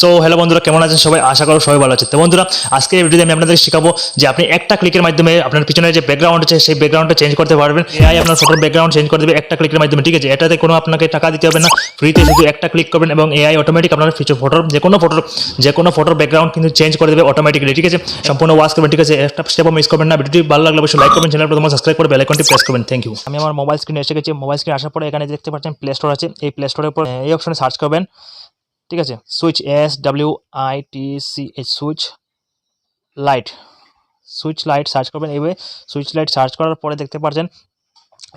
So hello বন্ধুরা, কেমন আছেন সবাই? আশা করো সবাই ভালো আছে তো বন্ধুরা আজকে ভিডিওতে আমি আপনাদের শেখাবো যে আপনি একটা ক্লিকের মাধ্যমে আপনার পিছনে যে ব্যাকগ্রাউন্ড আছে, সেই ব্যাকগ্রাউন্ডটা চেঞ্জ করতে পারবেন। এআই আপনার ফটোর ব্যাকগ্রাউন্ড চেঞ্জ করে দেবে একটা ক্লিকের মাধ্যমে, ঠিক আছে? এটাতে কোনো আপনাকে টাকা দিতে হবে না। ফ্রিতে শুধু একটা ক্লিক করবেন এবং এআই অটোমেটিক আপনার ফিচার ফটোর যে কোনো ফটোর যে কোনো ফটোর ব্যাকগ্রাউন্ড কিন্তু চেঞ্জ করে দেবে অটোমেটিকলি ঠিক আছে? সম্পূর্ণ ওয়াশ করবেন, ঠিক আছে? একটা স্টেপও মিস করবেন না। ভিডিওটি ভালো লাগলে অবশ্যই লাইক করবেন চ্যানেল প্রথম সাবস্ক্রাইব করে বেল আইকনটি প্রেস করবেন। থ্যাংক ইউ আমি আমার মোবাইল স্ক্রিনে এসে গেছি। মোবাইল স্ক্রিনে আসার পরে এখানে দেখতে পাচ্ছেন প্লে স্টোর আছে। এই প্লে স্টোরের উপর এই অপশনে সার্চ করবেন। ঠিক আছে? Switch S W I T C H switch light switch light search করবেন। এইভাবে সুইচ লাইট সার্চ করার পরে দেখতে পাচ্ছেন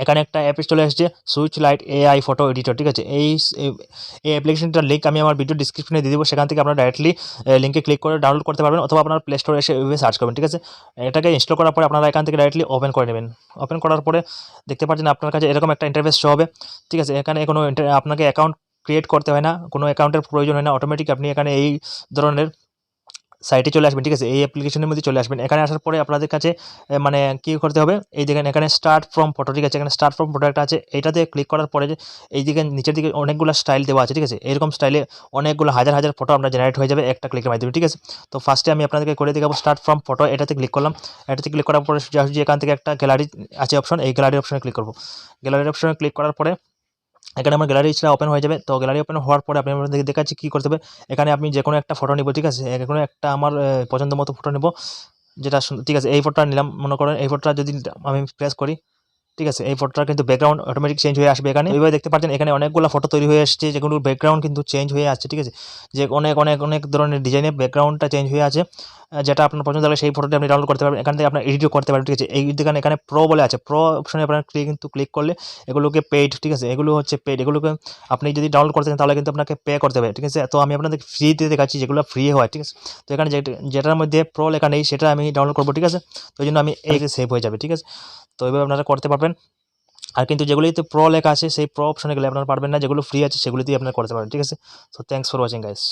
এখানে একটা অ্যাপ চলে এসেছে switch light AI photo editor ঠিক আছে? এই এই অ্যাপ্লিকেশনটার লিঙ্ক আমি আমার ভিডিও ডিসক্রিপশনে দিয়ে দেবো। সেখান থেকে আপনারা ডাইরেক্টলি লিঙ্কে ক্লিক করে ডাউনলোড করতে পারবেন অথবা আপনার প্লে স্টোরে এসে এইভাবে সার্চ করবেন, ঠিক আছে? এটাকে ইনস্টল করার পরে আপনারা এখান থেকে ডাইরেক্টলি ওপেন করে নেবেন। ওপেন করার পরে দেখতে পাচ্ছেন আপনার কাছে এরকম একটা ইন্টারফেস শো হবে, ঠিক আছে? এখানে কোনো আপনাকে অ্যাকাউন্ট ক্রিয়েট করতে হয় না, কোনো অ্যাকাউন্টের প্রয়োজন হয় না অটোমেটিক আপনি এখানে এই ধরনের সাইটে চলে আসবেন, ঠিক আছে? এই অ্যাপ্লিকেশনের মধ্যে চলে আসবেন। এখানে আসার পরে আপনাদের কাছে মানে কী করতে হবে? এই দেখেন, এখানে স্টার্ট ফ্রম ফটো ঠিক আছে? এখানে স্টার্ট ফ্রম ফটো একটা আছে, এটাতে ক্লিক করার পরে যে এই দিকে, নিচের দিকে অনেকগুলো স্টাইল দেওয়া আছে, ঠিক আছে? এরকম স্টাইলে অনেকগুলো, হাজার হাজার ফটো আমরা জেনারেট হয়ে যাবে একটা ক্লিকের মাধ্যমে, ঠিক আছে? তো ফার্স্টে আমি আপনাদেরকে করে দেখাবো স্টার্ট ফ্রম ফটো এটাতে ক্লিক করলাম। এটাতে ক্লিক করার পরে সোজাসুজি এখান থেকে একটা গ্যালারি আছে অপশন এই গ্যালারি অপশনে ক্লিক করব। গ্যালারি অপশনে ক্লিক করার পরে এখানে আমার গ্যালারি সেটা ওপেন হয়ে যাবে। তো গ্যালারি ওপেন হওয়ার পরে আপনি আপনাদের দেখাচ্ছি কী করতে হবে। এখানে আপনি যে কোনো একটা ফটো নেব, ঠিক আছে? যে কোনো একটা আমার পছন্দ মতো ফটো নেব। যেটা ঠিক আছে, এই ফটোটা নিলাম, মনে করেন, এই ফটোটা যদি আমি প্রেস করি ঠিক আছে, এই ফটোটা কিন্তু ব্যাকগ্রাউন্ড অটোমেটিক চেঞ্জ হয়ে আসবে এখানে। এইভাবে দেখতে পাচ্ছেন, এখানে অনেকগুলো ফটো তৈরি হয়ে আসছে যেগুলো ব্যাকগ্রাউন্ড কিন্তু চেঞ্জ হয়ে আসছে, ঠিক আছে? যে অনেক অনেক অনেক ধরনের ডিজাইনের ব্যাকগ্রাউন্ডটা চেঞ্জ হয়ে আছে যেটা আপনার পছন্দ লাগলে সেই ফটোটা আপনি ডাউনলোড করতে পারবেন। এখান থেকে আপনার এডিটও করতে পারবেন, ঠিক আছে? এই দেখেন, এখানে প্রো বলে আছে। প্রো অপশনে আপনার ক্লিক কিন্তু ক্লিক করলে এগুলোকে পেইড ঠিক আছে? এগুলো হচ্ছে পেইড এগুলোকে আপনি যদি ডাউনলোড করতে চান, তাহলে কিন্তু আপনাকে পে করতে হবে, ঠিক আছে? তো আমি আপনাদের ফ্রিতে দেখাচ্ছি যেগুলো ফ্রি হয়, ঠিক আছে? তো এখানে যেটার মধ্যে প্রো লেখা নেই, সেটা আমি ডাউনলোড করব, ঠিক আছে? তো জন্য আমি এই সেভ হয়ে যাবে, ঠিক আছে? তো এইভাবে আপনারা করতে পারবেন। আর কিন্তু যেগুলিতে প্র লেখা আছে, সেই প্রো অপশনে গেলে আপনারা পারবেন না। যেগুলো ফ্রি আছে সেগুলিতেই আপনারা করতে পারবেন, ঠিক আছে? So thanks for watching guys